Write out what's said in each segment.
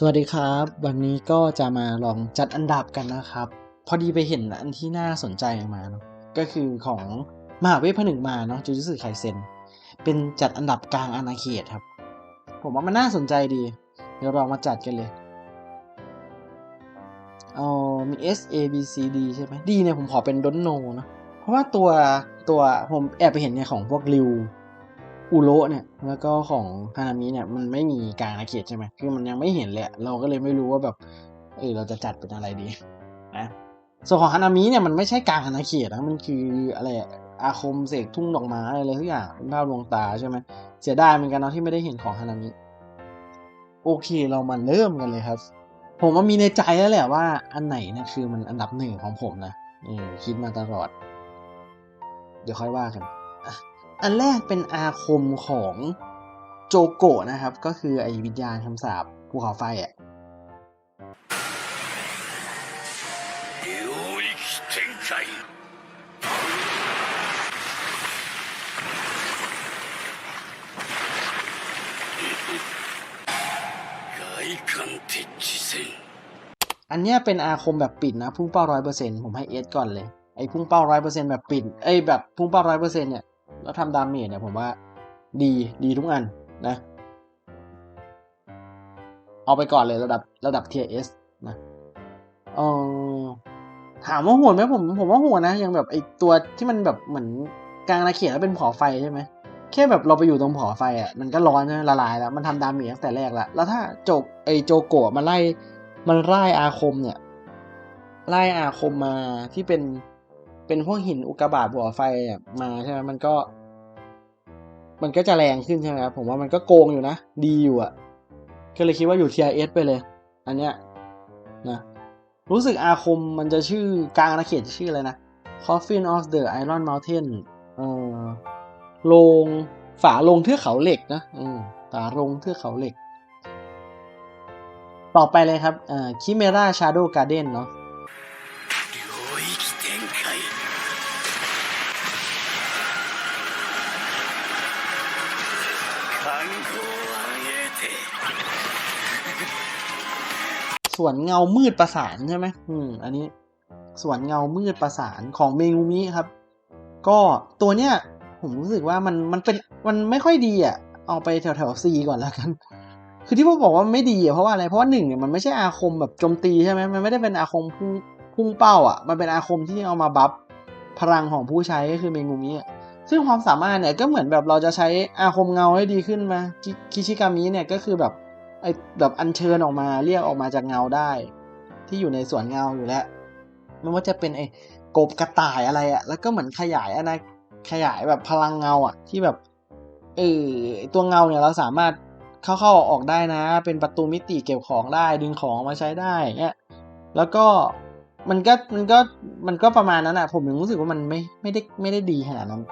สวัสดีครับ วันนี้ก็จะมาลองจัดอันดับกันนะครับ พอดีไปเห็นอันที่น่าสนใจมาเนาะก็คือของมหาเวทผนึกมาเนาะจูจูสึไคเซนเป็นจัดอันดับกลางอาณาเขตครับ ผมว่ามันน่าสนใจดี เดี๋ยวลองมาจัดกันเลยเอามี S A B C D ใช่ไหม D เนี่ยผมขอเป็นดนโนนะเพราะว่าตัวตัวผมแอบไปเห็นเนี่ยของพวกริว อุโรเนี่ยแล้วก็ของฮานามิเนี่ยมันไม่มีกางอาเขตใช่ไหมคือมันยังไม่เห็นเลยเราก็เลยไม่รู้ว่าแบบเออเราจะจัดเป็นอะไรดีนะส่วนของฮานามิเนี่ยมันไม่ใช่กางอาณาเขตนะมันคืออะไรอาคมเสกทุ่งดอกไม้อะไรทุกอย่างนภาพลวงตาใช่ไหมเสียดายเหมือนกันเนาะที่ไม่ได้เห็นของฮานามิโอเคเรามาเริ่มกันเลยครับ ผมว่ามีในใจแล้วแหละว่าอันไหนเนะคือมันอันดับหนึ่งของผมนะอืมคิดมาตลอด เดี๋ยวค่อยว่ากัน อันแรกเป็นอาคมของโจโกะนะครับ ก็คือไอวิญญาณคำสาบภูเขาไฟอะอันเนี้ยเป็นอาคมแบบปิดนะ พุ่งเป้าร้อยเปอร์เซ็นต์ผมให้เอสก่อนเลย ไอ้พุ่งเป้าร้อยเปอร์เซ็นต์แบบปิดไอ้แบบพุ่งเป้าร้อยเปอร์เซ็นต์เนี่ย แล้วทำดาเมจเนี่ยผมว่าดีดีทุกอันนะ เอาไปก่อนเลยระดับระดับเทียเอสนะเออถามว่าโหดไหมผมผมว่าโหดนะยังแบบไอตัวที่มันแบบเหมือนกลางอาณาเขตแล้วเป็นผอไฟใช่ไหมแค่แบบเราไปอยู่ตรงผอไฟอะมันก็ร้อนใช่ไหมละลายแล้ว มันทำดาเมจตั้งแต่แรกละแล้วถ้าโจกไอโจโกะมันไล่มันไล่อาคมเนี่ยไล่อาคมมาที่เป็น เป็นพวกหินอุกกาบาตบัวไฟมาใช่ไหมมันก็ มันก็จะแรงขึ้นใช่ไหมครับผมว่ามันก็โกงอยู่นะ ดีอยู่อะก็เลยคิดว่าอยู่เทียเอสไปเลย อันเนี้ยนะรู้สึกอาคมมันจะชื่อกลางอาณาเขตจะชื่ออะไรนะ Coffin of the Iron Mountain เออลงฝาลงเทือกเขาเหล็กนะอืมฝาลงเทือกเขาเหล็ก ต่อไปเลยครับเอ่อ Chimera Shadow Garden เนาะ ส่วนเงามืดประสานใช่ไหมอืม อันนี้ ส่วนเงามืดประสานของเมงูมิครับ ก็ตัวเนี้ยผมรู้สึกว่ามันมันเป็นมันไม่ค่อยดีอะ เอาไปแถวแถวซีก่อนแล้วกัน คือที่ผมบอกว่าไม่ดีอะเพราะว่าอะไร เพราะว่าหนึ่งเนี่ยมันไม่ใช่อาคมแบบโจมตีใช่ไหมมันไม่ได้เป็นอาคมพุ่ง พุ่งเป้าอะ มันเป็นอาคมที่เอามาบัฟพลังของผู้ใช้ก็คือเมงูมิซึ่งความสามารถเนี่ยก็เหมือนแบบเราจะใช้อาคมเงาให้ดีขึ้นมาคิชิกามิเนี่ยก็คือแบบไอแบบอัญเชิญออกมาเรียกออกมาจากเงาได้ ที่อยู่ในสวนเงาอยู่แล้วไม่ว่าจะเป็นไอกบกระต่ายอะไรอะแล้วก็เหมือนขยายอะนะขยายแบบพลังเงาอะที่แบบเออตัวเงาเนี่ยเราสามารถเข้าเข้าออกออกได้นะ เป็นประตูมิติเก็บของได้ดึงของมาใช้ได้เงี้ยแล้วก็ มันก็มันก็มันก็ประมาณนั้นอะผมยังรู้สึกว่ามันไม่ไม่ได้ไม่ได้ดีขนาดนั้น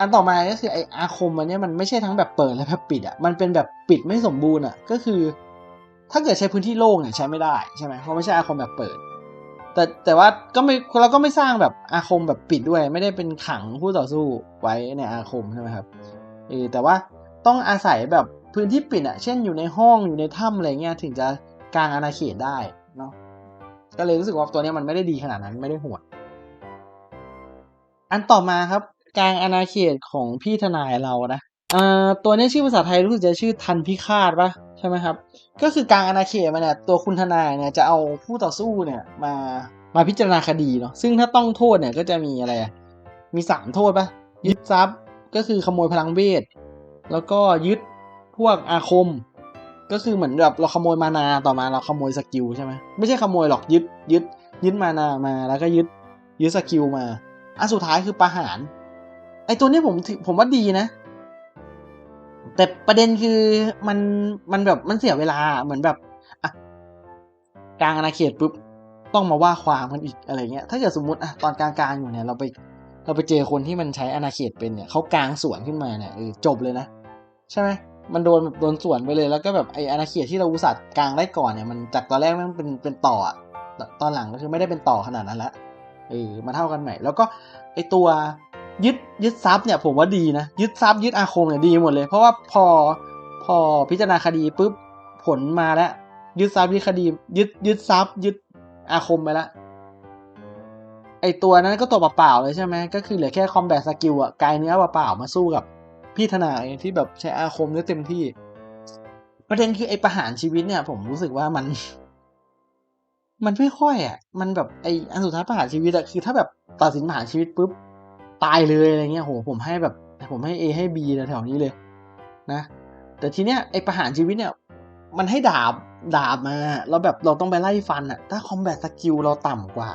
อันต่อมาก็คือไออาคมอันเนี้ยมันไม่ใช่ทั้งแบบเปิดและแบบปิดอะมันเป็นแบบปิดไม่สมบูรณ์อะก็คือ ถ้าเกิดใช้พื้นที่โล่งเนี่ยใช้ไม่ได้ใช่ไหมเพราะไม่ใช่อาคมแบบเปิด แต่แต่ว่าก็ไม่เราก็ไม่สร้างแบบอาคมแบบปิดด้วย ไม่ได้เป็นขังผู้ต่อสู้ไว้ในอาคมใช่ไหมครับเออแต่ว่าต้องอาศัยแบบพื้นที่ปิดอะเช่นอยู่ในห้องอยู่ในถ้ำอะไรเงี้ยถึงจะกลางอาณาเขตได้ ก็เลยรู้สึกว่าตัวนี้มันไม่ได้ดีขนาดนั้นไม่ได้โหดอันต่อมาครับ กลางอาณาเขตของพี่ทนายเรานะอ่าตัวนี้ชื่อภาษาไทยรู้สึกจะชื่อทันพิฆาตปะใช่ไหมครับ ก็คือกลางอาณาเขตมันเนี่ยตัวคุณทนายเนี่ยจะเอาผู้ต่อสู้เนี่ยมามาพิจารณาคดีเนาะซึ่งถ้าต้องโทษเนี่ยก็จะมีอะไรมีสามโทษปะยึดทรัพย์ก็คือขโมยพลังเวทแล้วก็ยึดพวกอาคม ก็คือเหมือนแบบเราขโมยมานาต่อมาเราขโมยสกิลใช่ไหมไม่ใช่ขโมยหรอกยึดยึดยึดมานามาแล้วก็ยึดยึดสกิลมาอันสุดท้ายคือประหาร ไอตัวนี้ผมผมว่าดีนะ แต่ประเด็นคือมันมันแบบมันเสียเวลาเหมือนแบบอะกลางอาณาเขตปุ๊บต้องมาว่าความกันอีกอะไรเงี้ย ถ้าเกิดสมมติอะตอนกลางๆอยู่เนี่ยเราไปเราไปเจอคนที่มันใช้อาณาเขตเป็นเนี่ยเขากลางสวนขึ้นมาเนี่ยเออจบเลยนะ ใช่ไหม มันโดนแบบโดนสวนไปเลยแล้วก็แบบไออาณาเขตที่เราอุตส่าห์กลางได้ก่อนเนี่ยมันจากตอนแรกมันเป็นเป็นต่อตอนหลังก็คือไม่ได้เป็นต่อขนาดนั้นละเออมาเท่ากันใหม่ แล้วก็ไอตัวยึดยึดทรัพย์เนี่ยผมว่าดีนะยึดทรัพย์ยึดอาคมเนี่ยดีหมดเลย เพราะว่าพอพอพิจารณาคดีปุ๊บผลมาแล้วยึดทรัพย์ยึดคดี ยึดยึดทรัพย์ ยึดอาคมไปและไอตัวนั้นก็ตัวเปล่าๆเลยใช่ไหมก็คือเหลือแค่คอมแบทสกิลอะกายเนื้อเปล่าๆมาสู้กับ พี่ทนายที่แบบใช้อาคมได้เต็มที่ ประเด็นคือไอ้ประหารชีวิตเนี่ย ผมรู้สึกว่ามัน มันไม่ค่อยอะ มันแบบไออันสุดท้ายประหารชีวิตอะคือ ถ้าแบบตัดสินประหารชีวิตปุ๊บตายเลยอะไรเงี้ยโหผมให้แบบ ผมให้ A ให้ B แถวนี้เลย นะ แต่ทีเนี้ยไอประหารชีวิตเนี่ย มันให้ดาบดาบมาแล้วแบบเราต้องไปไล่ฟันอะถ้าคอมแบทสกิลเราต่ำกว่า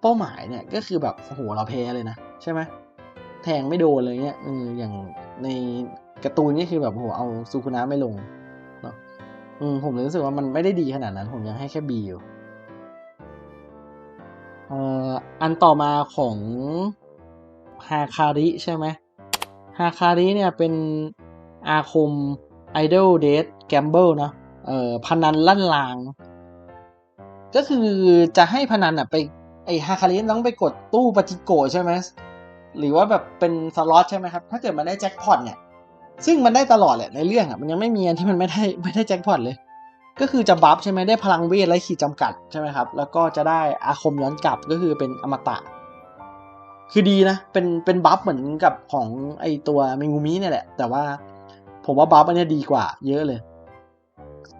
เป้าหมายเนี่ยก็คือแบบโหเราแพ้เลยนะ ใช่ไหมแทงไม่โดนเลยเนี่ยเอออย่าง ในการ์ตูนนี่คือแบบโหเอาซูคุนะไม่ลงเนาะอืมผมรู้สึกว่ามันไม่ได้ดีขนาดนั้น ผมยังให้แค่ B อยู่เอ่ออันต่อมาของฮาคาริใช่ไหมฮาคาริเนี่ยเป็นอาคม Idol Death Gamble เนาะเอ่อพนันลั่นลาง ก็คือจะให้พนันอะไปไอฮาคาริต้องไปกดตู้ปาจิโกใช่ไหม หรือว่าแบบเป็นสล็อตใช่ไหมครับ ถ้าเกิดมันได้แจ็คพอตเนี่ย ซึ่งมันได้ตลอดแหละในเรื่องอะ มันยังไม่มีอันที่มันไม่ได้ไม่ได้แจ็คพอตเลย ก็คือจะบัฟใช่ไหมได้พลังเวทและขีดจำกัดใช่ไหมครับ แล้วก็จะได้อาคมย้อนกลับก็คือเป็นอมตะ คือดีนะ เป็นเป็นบัฟเหมือนกับของไอตัวเมงูมิเนี่ยแหละ แต่ว่าผมว่าบัฟอันเนี้ยดีกว่า เยอะเลย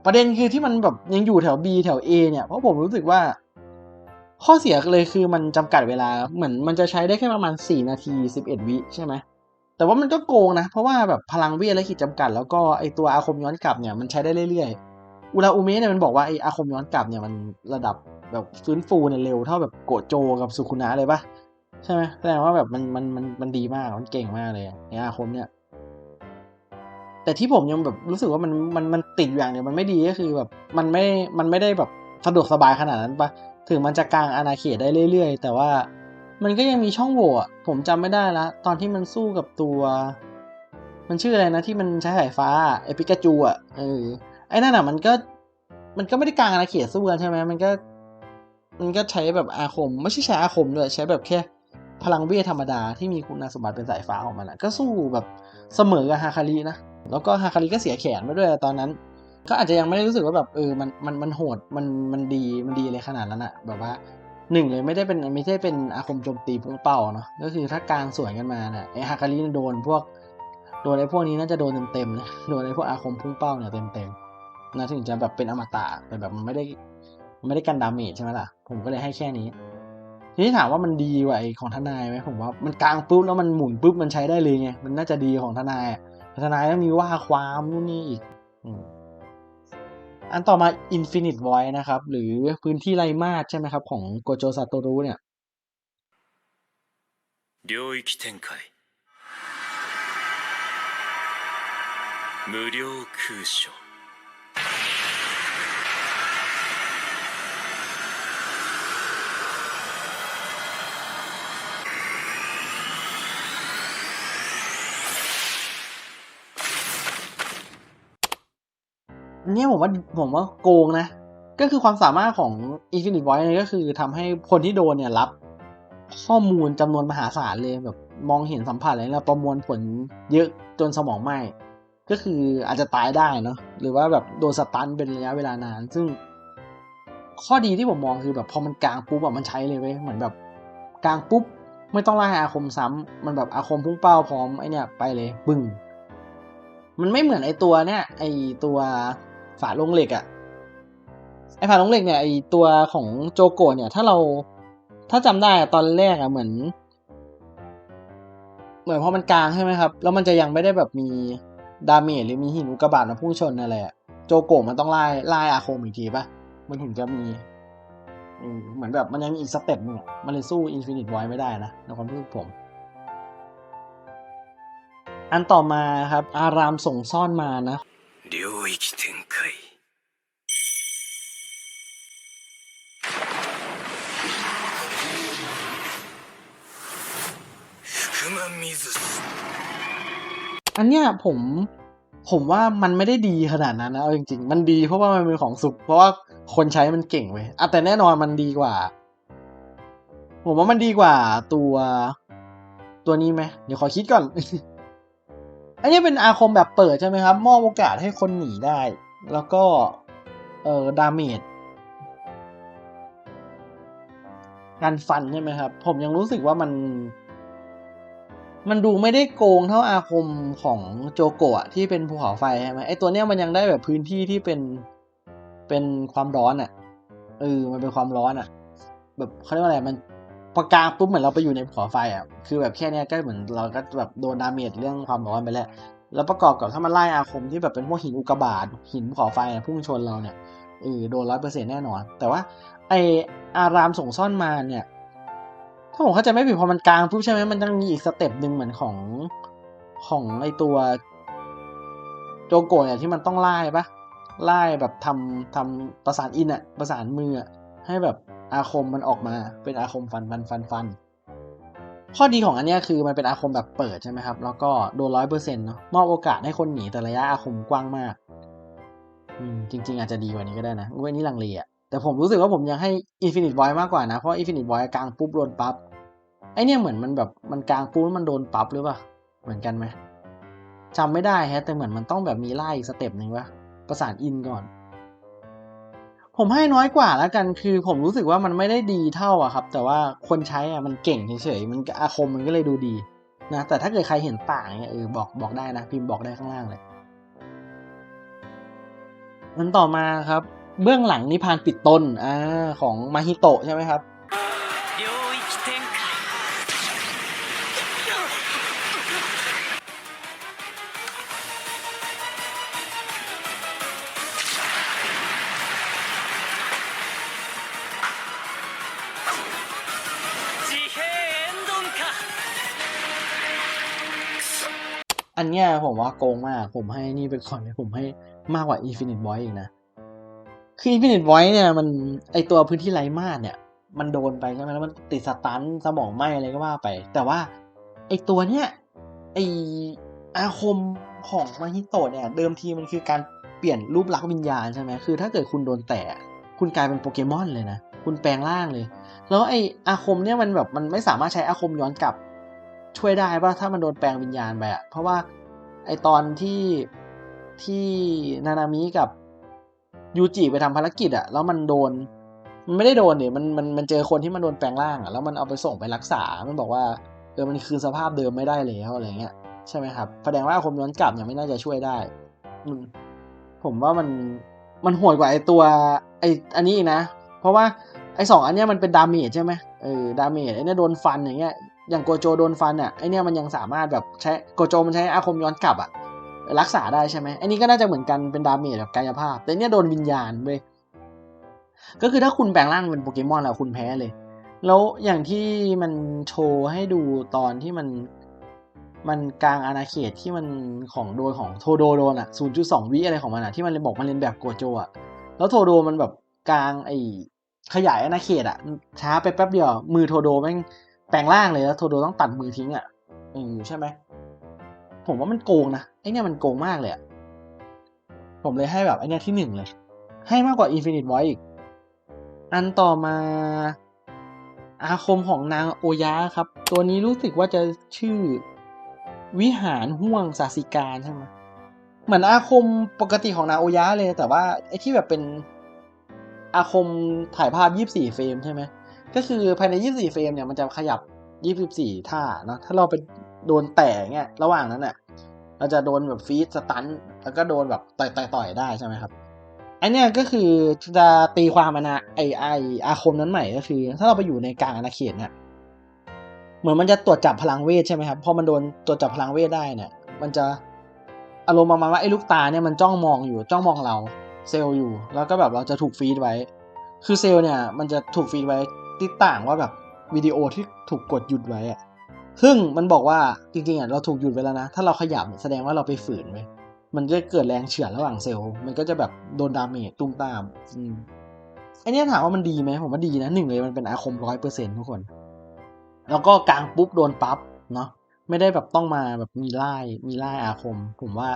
ประเด็นคือที่มันแบบยังอยู่แถว B แถว A เนี่ย เพราะผมรู้สึกว่า ข้อเสียเลยคือมันจำกัดเวลาเหมือนมันจะใช้ได้แค่ประมาณ 4 นาที 11 วิใช่ไหมแต่ว่ามันก็โกงนะ เพราะว่าแบบพลังเวทและขีดจำกัด แล้วก็ไอตัวอาคมย้อนกลับเนี่ยมันใช้ได้เรื่อยๆ อุราอุเมะเนี่ยมันบอกว่าไออาคมย้อนกลับเนี่ยมันระดับแบบฟื้นฟูเนี่ยเร็วเท่าแบบโกโจกับสุคุนะเลยปะใช่ไหมแสดงว่าแบบมันมันมันมันดีมากมันเก่งมากเลยไออาคมเนี่ย แต่ที่ผมยังแบบรู้สึกว่ามันมันมันติดอย่างเดียมันไม่ดีก็คือแบบมันไม่มันไม่ได้แบบสะดวกสบายขนาดนั้นปะ ถึงมันจะกลางอาณาเขตได้เรื่อยๆ แต่ว่ามันก็ยังมีช่องโหว่อะผมจำไม่ได้ละ ตอนที่มันสู้กับตัว มันชื่ออะไรนะที่มันใช้สายฟ้าไอปิกาจูอะเออไอ้นั่นอะมันก็มันก็ไม่ได้กลางอาณาเขตสู้กันใช่ไหมมันก็มันก็ใช้แบบอาคม ไม่ใช่ใช้อาคมด้วยใช้แบบแค่พลังเวทธรรมดาที่มีคุณสมบัติเป็นสายฟ้าของมันอะก็สู้แบบเสมอกับฮาคารินะ แล้วก็ฮาคาริก็เสียแขนไปด้วยตอนนั้น ก็อาจจะยังไม่ได้รู้สึกว่าแบบเออมันมันมันโหดมันมันดีมันดีเลยขนาดนั้นอะแบบว่าหนึ่งเลยไม่ได้เป็นไม่ใช่เป็นอาคมโจมตีพุ่งเป้าเนาะก็คือถ้ากลางสวนกันมาเนี่ยไอฮาคาริโดนพวกโดนไอพวกนี้น่าจะโดนเต็มๆนะโดนไอพวกอาคมพุ่งเป้าเนี่ยเต็มๆนะถึงจะแบบเป็นอมตะแต่แบบมันไม่ได้มันไม่ได้กันดาเมจใช่ไหมล่ะ ผมก็เลยให้แค่นี้ ทีนี้ถามว่ามันดีกว่าไอของทนายไหมผมว่ามันกลางปุ๊บแล้วมันหมุนปุ๊บมันใช้ได้เลยไงมันน่าจะดีของทนายทนายต้องมีว่าความนู่นนี่อีก อืม อันต่อมา Infinite Void นะครับ หรือพื้นที่ไรมาสใช่ไหมครับ ของโกโจซาโตรุเนี่ย 领域展开无料空所 เนี้ยผมว่าผมว่าโกงนะ ก็คือความสามารถของ Infinite Void เนี่ยก็คือทำให้คนที่โดนเนี่ยรับข้อมูลจำนวนมหาศาลเลยแบบมองเห็นสัมผัสอะไรแล้วประมวลผลเยอะจนสมองไหม้ก็คืออาจจะตายได้เนาะหรือว่าแบบโดนสตันเป็นระยะเวลานาน ซึ่ง ข้อดีที่ผมมองคือแบบพอมันกลางปุ๊บแบบมันใช้เลยเว้ยเหมือนแบบกลางปุ๊บไม่ต้องไล่อาคมซ้ำมันแบบอาคมพุ่งเป้าพร้อมไอเนี่ยไปเลยบึ้งมันไม่เหมือนไอตัวเนี่ยไอตัว ฝาลงเหล็กอะไอฝาลงเหล็กเนี่ยไอตัวของโจโกเนี่ย ถ้าเราถ้าจำได้ตอนแรกอะเหมือน เหมือนพอมันกลางใช่ไหมครับ แล้วมันจะยังไม่ได้แบบมีดาเมจหรือมีหินอุกกาบาตมาพุ่งชนอะไรอะโจโกมันต้องไล่ไล่อาคมอีกทีปะมันถึงจะมีเหมือนแบบมันยังมีอีกสเต็ปนึงมันเลยสู้อินฟินิตไว้ไม่ได้นะในความรู้สึกผม อันต่อมาครับ อารามส่งซ่อนมานะเดี๋ยวอีกถึง อันเนี้ยผมผมว่ามันไม่ได้ดีขนาดนั้นนะเอาจริง ๆ มันดีเพราะว่ามันเป็นของสุกเพราะว่าคนใช้มันเก่งเว้ยอะแต่แน่นอนมันดีกว่า ผมว่ามันดีกว่าตัวตัวนี้ไหมเดี๋ยวขอคิดก่อน อันนี้เป็นอาคมแบบเปิดใช่ไหมครับ มอบโอกาสให้คนหนีได้ แล้วก็ เอ่อดาเมจการฟันใช่ไหมครับ ผมยังรู้สึกว่ามัน มันดูไม่ได้โกงเท่าอาคมของโจโกะที่เป็นภูเขาไฟใช่ไหมไอตัวเนี้ยมันยังได้แบบพื้นที่ที่เป็นเป็นความร้อนอะ่ะเออมันเป็นความร้อนอะ่ะ แบบเขาเรียกว่าอะไรมันประกาปุ๊บเหมือนเราไปอยู่ในภูเขาไฟอะ่ะคือแบบแค่เนี้ยก็เหมือนเราก็แบบโดนดาเมจเรื่องความร้อนไปแล้ว แล้วประกอบกับถ้ามันไล่อาคมที่แบบเป็นพวกหินอุกกาบาตหินภูเขาไฟอะพุ่งชนเราเนี่ยเออโดนร้อยเปอร์เซ็นต์แน่นอน แต่ว่าไออารามส่งซ่อนมาเนี่ย ถ้าผมเข้าใจไม่ผิดพอมันกลางปุ๊บใช่ไหมมันต้องมีอีกสเต็ปหนึ่งเหมือนของของไอตัวโจโกะเนี่ยที่มันต้องไล่ปะไล่แบบทำทำประสานอินอะประสานมืออะให้แบบอาคมมันออกมาเป็นอาคมฟันฟันฟันฟันข้อดีของอันเนี้ยคือมันเป็นอาคมแบบเปิดใช่ไหมครับ แล้วก็โดนร้อยเปอร์เซ็นต์เนาะมอบโอกาสให้คนหนีแต่ระยะอาคมกว้างมากอืมจริง ๆ อาจจะดีกว่านี้ก็ได้นะเว้ยนี่ลังเลอะแต่ผมรู้สึกว่าผมยังให้ Infinite Void มากกว่านะ เพราะ Infinite Void กลางปุ๊บโดนปั๊บ ไอเนี่ยเหมือนมันแบบมันกลางปุ๊บแล้วมันโดนปั๊บหรือเปล่าเหมือนกันไหมจำไม่ได้ฮะ แต่เหมือนมันต้องแบบมีไล่อีกสเต็ปหนึ่งวะประสานอินก่อน ผมให้น้อยกว่าแล้วกันคือผมรู้สึกว่ามันไม่ได้ดีเท่าอะครับ แต่ว่าคนใช้อะมันเก่งเฉยๆมันอาคมมันก็เลยดูดีนะแต่ถ้าเกิดใครเห็นต่างเนี่ยเออบอกบอกได้นะ พิมพ์บอกได้ข้างล่างเลยมันต่อมาครับ เบื้องหลังนิพานปิดตนอ่าของมาฮิโตะใช่ไหมครับ อันเนี้ยผมว่าโกงมาก ผมให้นี่เป็นคนเลยผมให้มากกว่า Infinite Void อีกนะ คือ Infinite Void เนี่ยมันไอตัวพื้นที่ไรมาสเนี่ย มันโดนไปใช่ไหมแล้วมันติดสตันสมองไหมอะไรก็ว่าไป แต่ว่าไอตัวเนี้ยไออาคมของมาฮิโตะเนี่ย เดิมทีมันคือการเปลี่ยนรูปลักษณ์วิญญาณใช่ไหมคือถ้าเกิดคุณโดนแตะคุณกลายเป็นโปเกมอนเลยนะ คุณแปลงร่างเลย แล้วไออาคมเนี่ยมันแบบมันไม่สามารถใช้อาคมย้อนกลับ ช่วยได้ป่ะถ้ามันโดนแปลงวิญญาณไปอะเพราะว่าไอตอนที่ที่นานามิกับยูจิไปทำภารกิจอะแล้วมันโดน มันไม่ได้โดนเนี่ยมันมันมันเจอคนที่มันโดนแปลงร่างอะแล้วมันเอาไปส่งไปรักษา มันบอกว่าเออมันคือสภาพเดิมไม่ได้แล้วอะไรเงี้ยใช่ไหมครับแสดงว่าคมย้อนกลับเนี่ยไม่น่าจะช่วยได้ผมว่ามันมันห่วยกว่าไอตัวไออันนี้นะ เพราะว่าไอสองอันเนี้ยมันเป็นดาเมจใช่ไหมเออดาเมจไอเนี้ยโดนฟันอย่างเงี้ย อย่างโกโจโดนฟันอะไอเนี้ยมันยังสามารถแบบใช้โกโจมันใช้อาคมย้อนกลับอะรักษาได้ใช่ไหมไอนี้ก็น่าจะเหมือนกันเป็นดาเมจแบบกายภาพ แต่เนี้ยโดนวิญญาณเว้ยก็คือถ้าคุณแปลงร่างเป็นโปเกมอนแล้วคุณแพ้เลย แล้วอย่างที่มันโชว์ให้ดูตอนที่มันมันกลางอาณาเขตที่มันของโดนของโทโดโดนอะ 0.2 วิอะไรของมันอะที่มันเลยบอกมันเรียนแบบโกโจอะ แล้วโทโดมันแบบกลางไอขยายอาณาเขตอะช้าไปแป๊บเดียวมือโทโดแม่ง แปลงร่างเลยแล้วโทโดต้องตัดมือทิ้งอะเออใช่ไหมผมว่ามันโกงนะไอเนี่ยมันโกงมากเลยอะผมเลยให้แบบไอเนี่ยที่หนึ่งเลย ให้มากกว่า Infinite Void อีก อันต่อมา อาคมของนางโอยะครับ ตัวนี้รู้สึกว่าจะชื่อวิหารห่วงสาสิการใช่ไหมเหมือนอาคมปกติของนางโอยะเลย แต่ว่าไอที่แบบเป็นอาคมถ่ายภาพ 24 เฟรมใช่ไหม ก็คือภายใน 24 เฟรมเนี่ยมันจะขยับ 24 ท่าเนาะถ้าเราไปโดนแตะเงี้ยระหว่างนั้นเนี่ยเราจะโดนแบบฟีดสตันแล้วก็โดนแบบต่อยต่อยต่อยได้ใช่ไหมครับอันเนี้ยก็คือจะตีความมันนะไอไออาคมนั้นใหม่ก็คือ ถ้าเราไปอยู่ในกลางอาณาเขตเนี่ยเหมือนมันจะตรวจจับพลังเวทใช่ไหมครับพอมันโดนตรวจจับพลังเวทได้เนี่ยมันจะอารมณ์ประมาณว่าไอ้ลูกตาเนี่ยมันจ้องมองอยู่จ้องมองเราเซลล์อยู่ แล้วก็แบบเราจะถูกฟีดไว้ คือเซลล์เนี่ยมันจะถูกฟีดไว้ ติดต่างว่าแบบวิดีโอที่ถูกกดหยุดไว้อะซึ่งมันบอกว่าจริงๆอะเราถูกหยุดไว้แล้วนะ ถ้าเราขยับแสดงว่าเราไปฝืนไว้มันจะเกิดแรงเฉือนระหว่างเซลล์ มันก็จะแบบโดนดาเมจตุ้มตามอืมไอเนี้ยถามว่ามันดีไหมผมว่าดีนะหนึ่งเลยมันเป็นอาคมร้อยเปอร์เซ็นทุกคน แล้วก็กลางปุ๊บโดนปั๊บเนาะไม่ได้แบบต้องมาแบบมีไล่มีไล่อาคม ผมว่า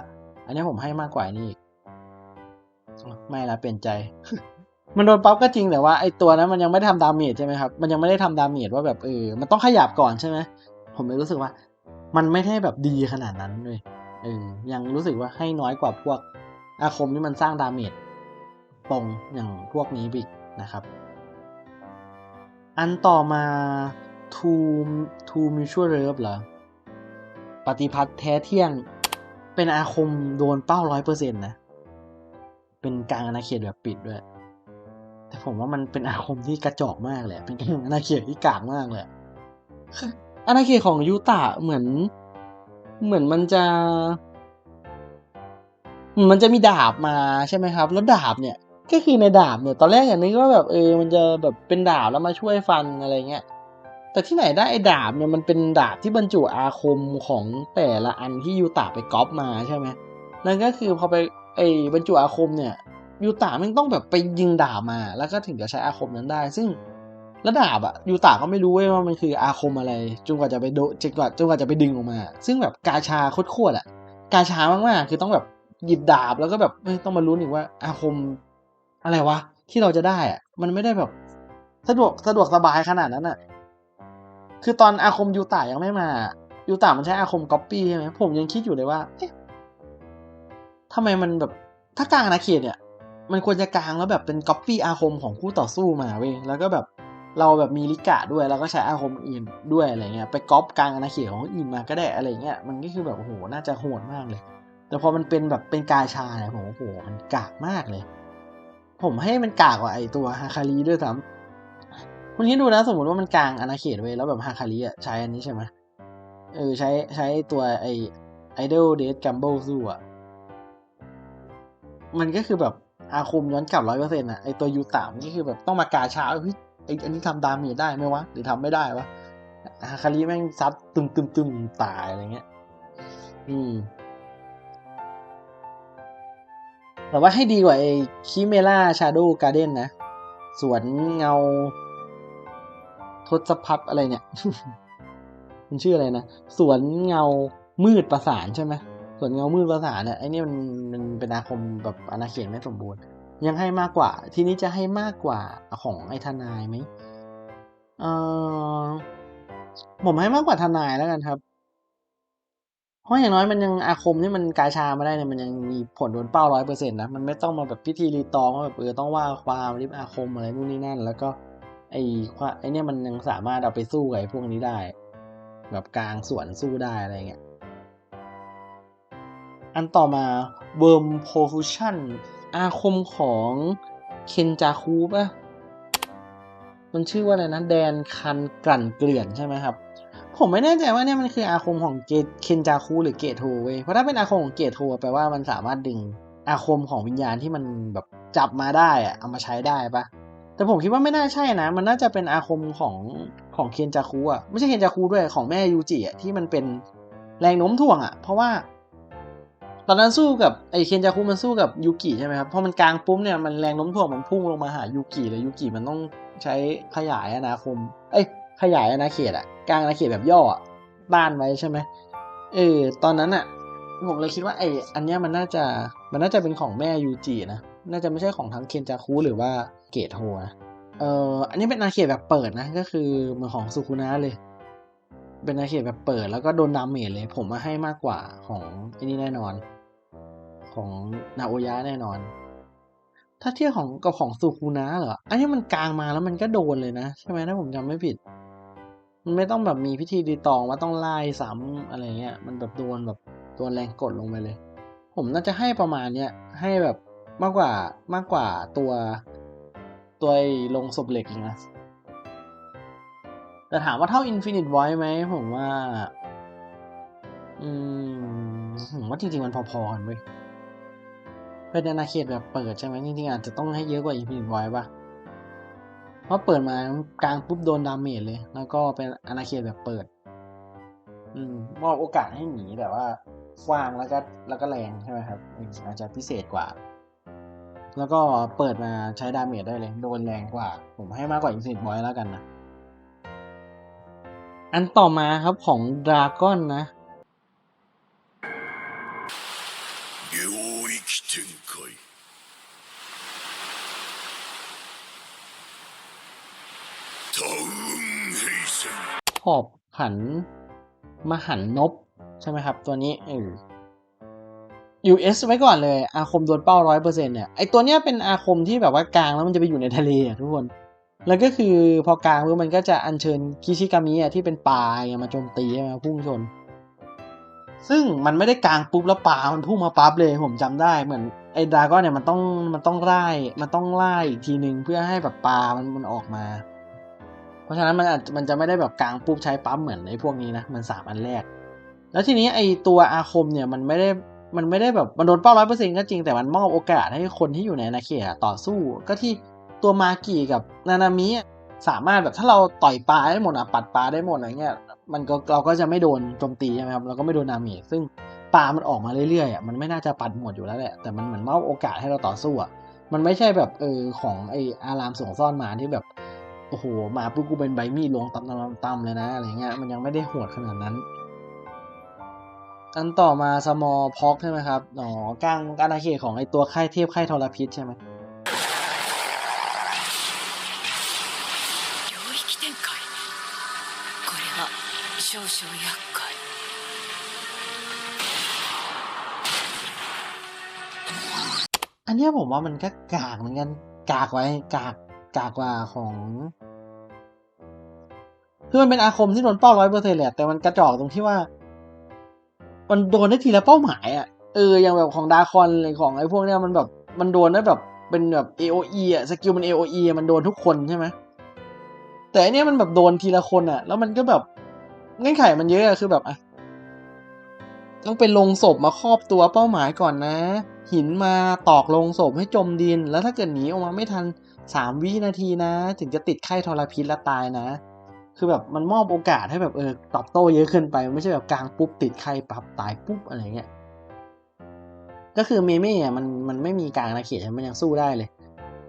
อันนี้ผมให้มากกว่านี้อีกไม่ละเปลี่ยนใจ มันโดนปั๊บก็จริงแต่ว่าไอตัวนั้นมันยังไม่ได้ทำดาเมจใช่ไหมครับ มันยังไม่ได้ทำดาเมจว่าแบบเออ มันต้องขยับก่อนใช่ไหม ผมเลยรู้สึกว่า มันไม่ได้แบบดีขนาดนั้นเลยเออ ยังรู้สึกว่าให้น้อยกว่าพวกอาคมที่มันสร้างดาเมจตรงอย่างพวกนี้บิกนะครับ อันต่อมา to to mutual love เหรอ ปฏิพัทธ์แท้เที่ยง เป็นอาคมโดนเป้าร้อยเปอร์เซ็นต์นะ เป็นกลางอาณาเขตแบบปิดด้วย แต่ผมว่ามันเป็นอาคมที่กระจอกมากเลย เป็นกลางอาณาเขตที่กากมากเลยอาณาเขตของยูตะเหมือน เหมือนมันจะ มันจะมีดาบมาใช่ไหมครับ แล้วดาบเนี่ยก็คือในดาบเนี่ย ตอนแรกอย่างนี้ว่าแบบเออ มันจะแบบเป็นดาบแล้วมาช่วยฟันอะไรเงี้ย แต่ที่ไหนได้ไอ้ดาบเนี่ยมันเป็นดาบที่บรรจุอาคมของแต่ละอันที่ยูตะไปก๊อปมาใช่ไหมนั่นก็คือพอไปไอ้บรรจุอาคมเนี่ย ยูตะมันต้องแบบไปยิงดาบมา แล้วก็ถึงจะใช้อาคมนั้นได้ ซึ่งแล้วดาบอะยูตะก็ไม่รู้เว้ยว่ามันคืออาคมอะไรจนกว่าจะไปโดจนกว่าจนกว่าจะไปดึงออกมา ซึ่งแบบกาชาโคตรๆอะกาชามากๆคือต้องแบบหยิบดาบแล้วก็แบบต้องมาลุ้นอีกว่าอาคมอะไรวะที่เราจะได้อะมันไม่ได้แบบสะดวกสะดวกสบายขนาดนั้นอะคือตอนอาคมยูตะยังไม่มายูตะมันใช้อาคมก๊อปปี้ใช่ไหมผมยังคิดอยู่เลยว่าเอ๊ะทำไมมันแบบถ้ากลางอาณาเขตเนี่ย มันควรจะกลางแล้วแบบเป็นก๊อปปี้อาคมของคู่ต่อสู้มาเว้ยแล้วก็แบบเราแบบมีลิกะด้วยแล้วก็ใช้อาคมอื่นด้วยอะไรเงี้ยไปก๊อปกลางอาณาเขตของอื่นมาก็ได้อะไรเงี้ยมันก็คือแบบโอ้โหน่าจะโหดมากเลย แต่พอมันเป็นแบบเป็นกาชาเนี่ยผมโอ้โหมันกากมากเลย ผมให้มันกากกว่าไอตัวฮาคารีด้วยซ้ำคุณคิดดูนะสมมติว่ามันกลางอาณาเขตไว้ยแล้วแบบฮาคารีอะใช้อันนี้ใช่ไหมเออใช้ใช้ตัวไอไอดอลเดสกัมเบิลสู้อะมันก็คือแบบ อาคมย้อนกลับร้อยเปอร์เซ็นต์อะไอตัวยูตามนก็คือแบบต้องมากาชาเฮ้ยไออันนี้ทำดาเมจได้ไหมวะ หรือทำไม่ได้วะฮาคาริแม่งซัดตึมตึมตึมตายอะไรเงี้ย อืมแต่ว่าให้ดีกว่าไอคิเมล่าชาโดว์การ์เด้นนะ สวนเงา ทศพัฒอะไรเนี่ย มันชื่ออะไรนะ สวนเงามืดประสานใช่ไหม ส่วนเงามืดประสาเนี่ยไอ้นี่มันมันเป็นอาคมแบบอาณาเขตไม่สมบูรณ์ ยังให้มากกว่า ทีนี้จะให้มากกว่าของไอ้ทนายไหมเออผมให้มากกว่าทนายแล้วกันครับ เพราะอย่างน้อยมันยังอาคมที่มันกาชามาได้เนี่ยมันยังมีผลโดนเป้าร้อยเปอร์เซ็นต์นะมันไม่ต้องมาแบบพิธีรีตองว่าแบบเออต้องว่าความริบอาคมอะไรนู่นนี่นั่น แล้วก็ ไอ้ไอ้เนี่ยมันยังสามารถเอาไปสู้กับไอ้พวกนี้ได้ แบบกลางสวนสู้ได้อะไรเงี้ย อันต่อมา Worm Profusion อาคมของเคนจาคูปะมันชื่อว่าอะไรนะแดนคันกลั่นเกลื่อนใช่ไหมครับ ผมไม่แน่ใจว่าเนี่ยมันคืออาคมของเกเคนจาคูหรือเกตโทเว้ยเพราะถ้าเป็นอาคมของเกตโทแปลว่ามันสามารถดึงอาคมของวิญญาณที่มันแบบจับมาได้อะเอามาใช้ได้ปะแต่ผมคิดว่าไม่น่าใช่นะ มันน่าจะเป็นอาคมของของเคนจาคูอะไม่ใช่เคนจาคูด้วยของแม่ยูจิอะที่มันเป็นแรงโน้มถ่วงอะเพราะว่า ตอนนั้นสู้กับไอเคนจาคุมันสู้กับยูกิใช่ไหมครับพอมันกลางปุ๊บเนี่ยมันแรงโน้มถ่วงมันพุ่งลงมาหายูกิเลยยูกิมันต้องใช้ขยายอาณาคม เอ้ยขยายอาณาเขตอะกลางอาณาเขตแบบย่ออะต้านไว้ใช่ไหมเออตอนนั้นอะผมเลยคิดว่าไออันเนี้ยมันน่าจะมันน่าจะเป็นของแม่ยูจินะน่าจะไม่ใช่ของทั้งเคนจาคุหรือว่าเกตโฮนะเอออันนี้เป็นอาณาเขตแบบเปิดนะก็คือเหมือนของสุคุนะเลย เป็นอาณาเขตแบบเปิดแล้วก็โดนดาเมจเลย ผมมาให้มากกว่าของอ้นี่แน่นอน ของนาโอยะแน่นอน ถ้าเทียบของกับของสุคุนะเหรอ อันนี้มันกลางมาแล้วมันก็โดนเลยนะ ใช่ไหมถ้าผมจำไม่ผิด มันไม่ต้องแบบมีพิธีดีตองว่าต้องไล่ซ้ำอะไรเงี้ย มันแบบโดนแบบโดนแรงกดลงไปเลย ผมน่าจะให้ประมาณเนี้ยให้แบบมากกว่ามากกว่าตัวตัวลงศพเหล็กนะ แต่ถามว่าเท่า Infinite Void ไหมผมว่า อืม ผมว่าจริง ๆ มันพอๆกันเว้ย เป็นอาณาเขตแบบเปิดใช่ไหมจริงๆ อาจจะต้องให้เยอะกว่า Infinite Void ป่ะ เพราะเปิดมากลางปุ๊บโดนดาเมจเลย แล้วก็เป็นอาณาเขตแบบเปิด อืมมอบโอกาสให้หนีแบบว่ากว้างแล้วก็แล้วก็แรงใช่ไหมครับอืมอาจจะพิเศษกว่า แล้วก็เปิดมาใช้ดาเมจได้เลย โดนแรงกว่า ผมให้มากกว่า Infinite Void แล้วกันนะ อันต่อมาครับของดราก้อนนะ 领域展 ขอบขันมหันนบ ใช่ไหมครับ ตัวนี้เออ US ไว้ก่อนเลย อาคมโดนเป้าร้อยเปอร์เซ็นเนี่ยไอตัวเนี้ยเป็นอาคมที่แบบว่ากลางแล้วมันจะไปอยู่ในทะเลอะทุกคน แล้วก็คือพอกลางปุ๊บมันก็จะอัญเชิญคิชิกามิอะที่เป็นปลาอะมาโจมตีใช่ไหมพุ่งชน ซึ่งมันไม่ได้กลางปุ๊บแล้วปลามันพุ่งมาปั๊บเลยผมจำได้เหมือนไอ้ดราก้อนเนี่ยมันต้องมันต้องไล่มันต้องไล่อีกทีนึงเพื่อให้แบบปลามันมันออกมา เพราะฉะนั้นมันอาจมันจะไม่ได้แบบกลางปุ๊บใช้ปั๊มเหมือนไอ้พวกนี้นะ มันสามอันแรก แล้วทีนี้ไอตัวอาคมเนี่ยมันไม่ได้มันไม่ได้แบบมันโดนเป้าร้อยเปอร์เซ็นต์ก็จริงแต่มันมอบโอกาสให้คนที่อยู่ในอาเขตต่อสู้ ก็ที่ตัวมากิกับนานามิสามารถแบบถ้าเราต่อยปลาได้หมดอะปัดปลาได้หมดอะไรเงี้ยมันก็เราก็จะไม่โดนโจมตีใช่ไหมครับเราก็ไม่โดนนามิซึ่งปลามันออกมาเรื่อยๆอะมันไม่น่าจะปัดหมดอยู่แล้วแหละแต่มันเหมือนมอบโอกาสให้เราต่อสู้อะมันไม่ใช่แบบเออของไออารามส่งซ่อนมาที่แบบ โอ้โหหมาปุ๊บกูเป็นใบมีดลงตำตำๆเลยนะอะไรเงี้ยมันยังไม่ได้หดขนาดนั้นอันต่อมาสมอพ็อกใช่ไหมครับ อ๋อก้างอาณาเขตของไอตัวค่ายเทีพค่ายทรพิษใช่ไหมอันนี้ผมว่ามันก็กากเหมือนกัน กากไว้ กาก กากว่าของคือมันเป็นอาคมที่โดนเป้าร้อยเปอร์เซ็นต์แหละแต่มันกระจอกตรงที่ว่า มันโดนได้ทีละเป้าหมายอะเอออย่างแบบของดาคอนเลยของไอ้พวกเนี้ยมันแบบมันโดนได้แบบเป็นแบบ AOE อะสกิลมัน AOE อะมันโดนทุกคนใช่ไหมแต่อันเนี้ยมันแบบโดนทีละคนอะ แล้วมันก็แบบเงื่อนไขมันเยอะอะคือแบบอะต้องเป็นลงศพมาครอบตัวเป้าหมายก่อนนะ หินมาตอกลงศพให้จมดิน แล้วถ้าเกิดหนีออกมาไม่ทัน สามวินาทีนะ ถึงจะติดไข้ทรพิษและตายนะ คือแบบมันมอบโอกาสให้แบบเออตอบโต้เยอะเกินไป ไม่ใช่แบบกลางปุ๊บติดไข้ปั๊บตายปุ๊บอะไรเงี้ย ก็คือเมเม่อะมันมันไม่มีกลางอาเขตมันยังสู้ได้เลย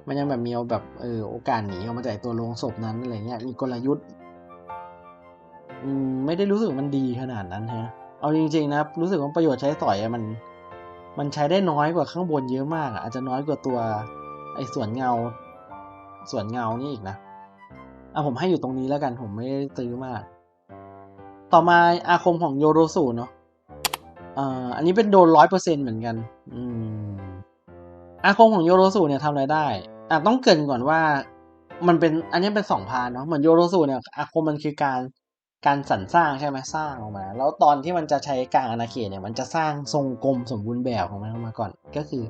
มันยังแบบมีเอาแบบเออโอกาสหนีออกมาจากตัวโลงศพนั้นอะไรเงี้ยมีกลยุทธ์อืมไม่ได้รู้สึกมันดีขนาดนั้นฮะเอาจริงๆนะรู้สึกว่าประโยชน์ใช้สอยะมัน มันใช้ได้น้อยกว่าข้างบนเยอะมากอะอาจจะน้อยกว่าตัวไอ้ส่วนเงา ส่วนเงานี่อีกนะอะผมให้อยู่ตรงนี้แล้วกันผมไม่ได้ซื้อมาก ต่อมาอาคมของโยโรสุเนาะอ่าอันนี้เป็นโดนร้อยเปอร์เซ็นเหมือนกัน อืมอาคมของโยโรสุเนี่ยทำอะไรได้อะต้องเกรินก่อนว่า มันเป็นอันนี้เป็นสองพาร์ทเนาะเหมือนโยโรสุเนี่ยอาคมมันคือการการสรรสร้างใช่ไหมสร้างออกมา แล้วตอนที่มันจะใช้กลางอาณาเขตเนี่ยมันจะสร้างทรงกลมสมบูรณ์แบบของมันออกมาก่อน ก็คือ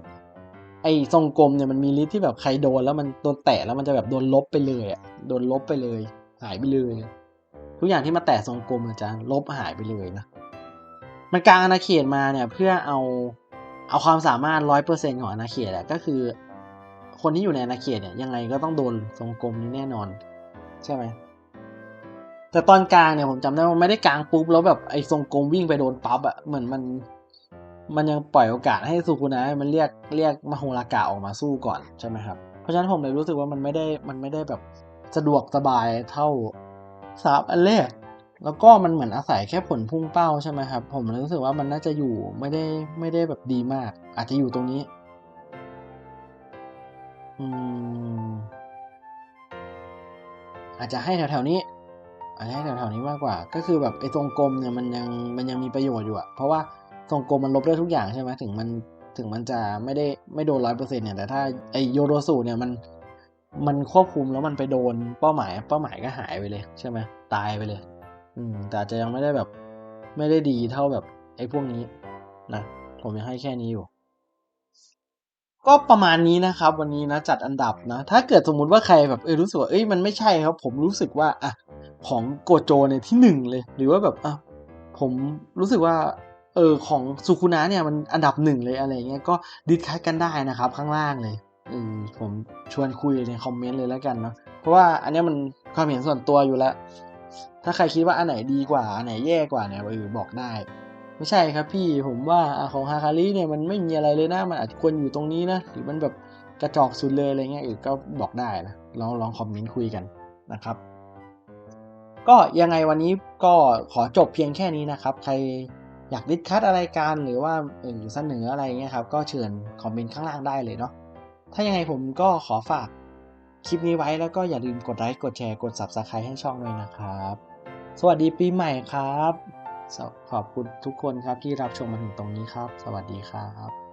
ไอ้ทรงกลมเนี่ยมันมีฤทธิ์ที่แบบใครโดนแล้วมันโดนแตะแล้วมันจะแบบโดนลบไปเลยอะโดนลบไปเลย หายไปเลย ทุกอย่างที่มาแตะทรงกลมมันจะลบหายไปเลยนะมันกลางอาณาเขตมาเนี่ยเพื่อเอาเอาความสามารถร้อยเปอร์เซ็นของอาณาเขตอะก็คือ คนที่อยู่ในอาณาเขตเนี่ยยังไงก็ต้องโดนทรงกลมนี้แน่นอน ใช่ไหมแต่ตอนกลางเนี่ยผมจำได้ว่าไม่ได้กลางปุ๊บแล้วแบบไอ้ทรงกลมวิ่งไปโดนปั๊บอะเหมือนมัน มันยังปล่อยโอกาสให้สุกุนะมันเรียกเรียกมโหรากะออกมาสู้ก่อนใช่ไหมครับ เพราะฉะนั้นผมเลยรู้สึกว่ามันไม่ได้มันไม่ได้แบบสะดวกสบายเท่าสามอันแรกแล้วก็มันเหมือนอาศัยแค่ผลพุ่งเป้าใช่ไหมครับ ผมเลยรู้สึกว่ามันน่าจะอยู่ไม่ได้ไม่ได้แบบดีมาก อาจจะอยู่ตรงนี้ อืม อาจจะให้แถวๆนี้อาจจะให้แถวๆนี้มากกว่า ก็คือแบบไอ้ทรงกลมเนี่ยมันยังมันยังมีประโยชน์อยู่อะเพราะว่า ทรงกลมมันลบได้ทุกอย่างใช่ไหมถึงมันถึงมันจะไม่ได้ไม่โดนร้อยเปอร์เซ็นต์เนี่ยแต่ถ้าไอโยโรสุเนี่ยมันมันควบคุมแล้วมันไปโดนเป้าหมาย เป้าหมายก็หายไปเลยใช่ไหมตายไปเลย อืม แต่จจะยังไม่ได้แบบ ไม่ได้ดีเท่าแบบไอ้พวกนี้นะผมยังให้แค่นี้อยู่ ก็ประมาณนี้นะครับ วันนี้นะจัดอันดับนะ ถ้าเกิดสมมุติว่าใครแบบเออรู้สึกว่าเอ้ยมันไม่ใช่ครับ ผมรู้สึกว่าอะของโกโจเนี่ยที่หนึ่งเลย หรือว่าแบบอะผมรู้สึกว่า เออของสุคุนะเนี่ยมันอันดับหนึ่งเลยอะไรเงี้ยก็ดิสคัทกันได้นะครับข้างล่างเลยอืผมชวนคุยในคอมเมนต์เลยแล้วกันเนาะเพราะว่าอันเนี้ยมันความเห็นส่วนตัวอยู่แล้ว ถ้าใครคิดว่าอันไหนดีกว่า อันไหนแย่กว่าเนี่ยเออบอกได้ ไม่ใช่ครับพี่ผมว่าอของฮาคาริเนี่ยมันไม่มีอะไรเลยนะมันอาจจะควรอยู่ตรงนี้นะหรือมันแบบกระจอกสุดเลยอะไรเงี้ยเออก็บอกได้นะลองลองคอมเมนต์คุยกันนะครับก็ยังไงวันนี้ก็ขอจบเพียงแค่นี้นะครับ ใคร อยากดิสคัตอะไรกันหรือว่าเออเสนออะไรเงี้ยครับ ก็เชิญคอมเมนต์ข้างล่างได้เลยเนาะถ้ายังไงผมก็ขอฝากคลิปนี้ไว้แล้วก็อย่าลืมกดไลค์กดแชร์กด subscribe ให้ช่องด้วยนะครับ สวัสดีปีใหม่ครับ ขอบคุณทุกคนครับที่รับชมมาถึงตรงนี้ครับ สวัสดีครับ